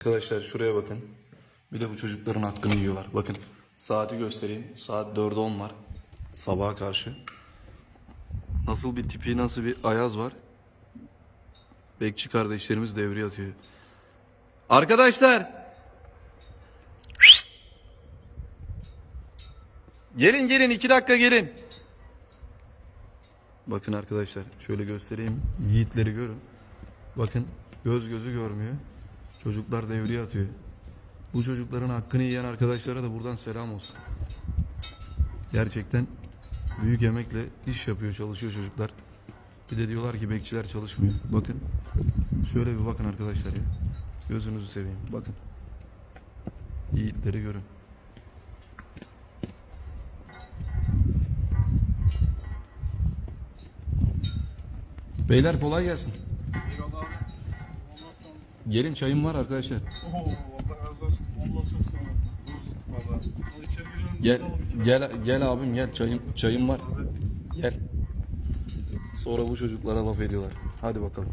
Arkadaşlar şuraya bakın. Bir de bu çocukların hakkını yiyorlar. Bakın saati göstereyim. Saat 4'e 10 var. Sabaha karşı. Nasıl bir tipi, nasıl bir ayaz var. Bekçi kardeşlerimiz devreye atıyor. Arkadaşlar! Gelin gelin iki dakika gelin. Bakın arkadaşlar şöyle göstereyim. Yiğitleri görün. Bakın göz gözü görmüyor. Çocuklar devreye atıyor. Bu çocukların hakkını yiyen arkadaşlara da buradan selam olsun. Gerçekten büyük emekle iş yapıyor, çalışıyor çocuklar. Bir de diyorlar ki bekçiler çalışmıyor. Bakın. Şöyle bir bakın arkadaşlar ya. Gözünüzü seveyim. Bakın. Yiğitleri görün. Beyler kolay gelsin. Eyvallah abi. Allah sağ olasın. Gelin çayım var arkadaşlar. Oo, Allah razı olsun. Allah çok sağ ol. Valla. İçeri. Gel gel gel abim gel çayım çayım var. Gel. Sonra bu çocuklara laf ediyorlar. Hadi bakalım.